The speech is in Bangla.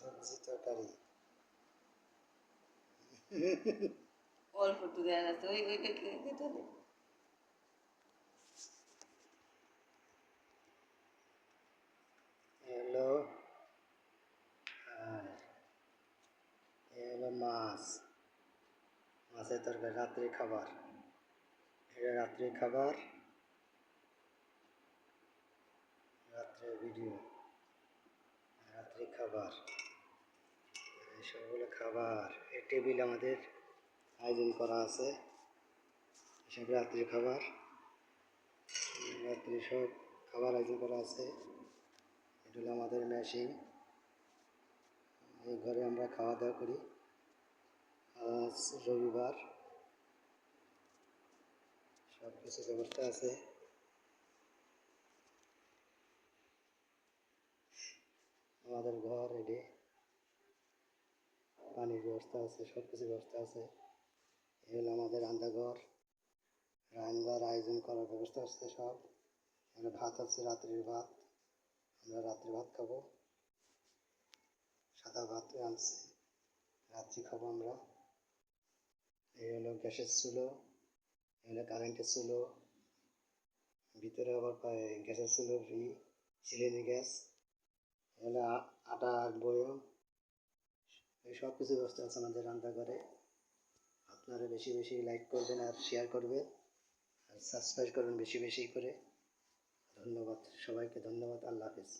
সবজি তরকারি অল্প একটু দেওয়া যাচ্ছে ওই ওই ওই- ওই- ওইটা আর এ মাছ। মাছের তরকারি রাত্রি খাবার। এটা রাত্রি খাবার। রাত্রে ভিডিও রাত্রি খাবার। সবগুলো খাবার, এই টেবিল আমাদের আয়োজন করা আছে। এসব রাত্রির খাবার রাত্রি সব খাবার আয়োজন করা আছে। এটা হলো আমাদের মেশিন। এই ঘরে আমরা খাওয়া দাওয়া করি। আজ রবিবার। সব কিছু ব্যবস্থা আছে। আমাদের ঘর রেডি। পানির ব্যবস্থা আছে সব কিছু ব্যবস্থা আছে। এই হলো আমাদের রান্নাঘর রান্নার আয়োজন করার ব্যবস্থা আছে সব। এখানে ভাত আছে, রাত্রির ভাত। আমরা রাত্রে ভাত খাব। সাদা ভাত আনছে। রাত্রি খাব আমরা। এই হলো গ্যাসের চুলো। এই হলো কারেন্টের চুলো। ভিতরে আবার গ্যাসের চুলো, ফ্রি। Cylinder gas. এই হলো আ- আটার বয়ম। এই সব কিছু ব্যবস্থা আছে আমাদের রান্নাঘরে। আপনারা বেশি বেশি লাইক করবেন আর শেয়ার করবেন। আর সাবস্ক্রাইব করবেন বেশি বেশি করে। ধন্যবাদ। সবাইকে ধন্যবাদ। আল্লাহ হাফিজ।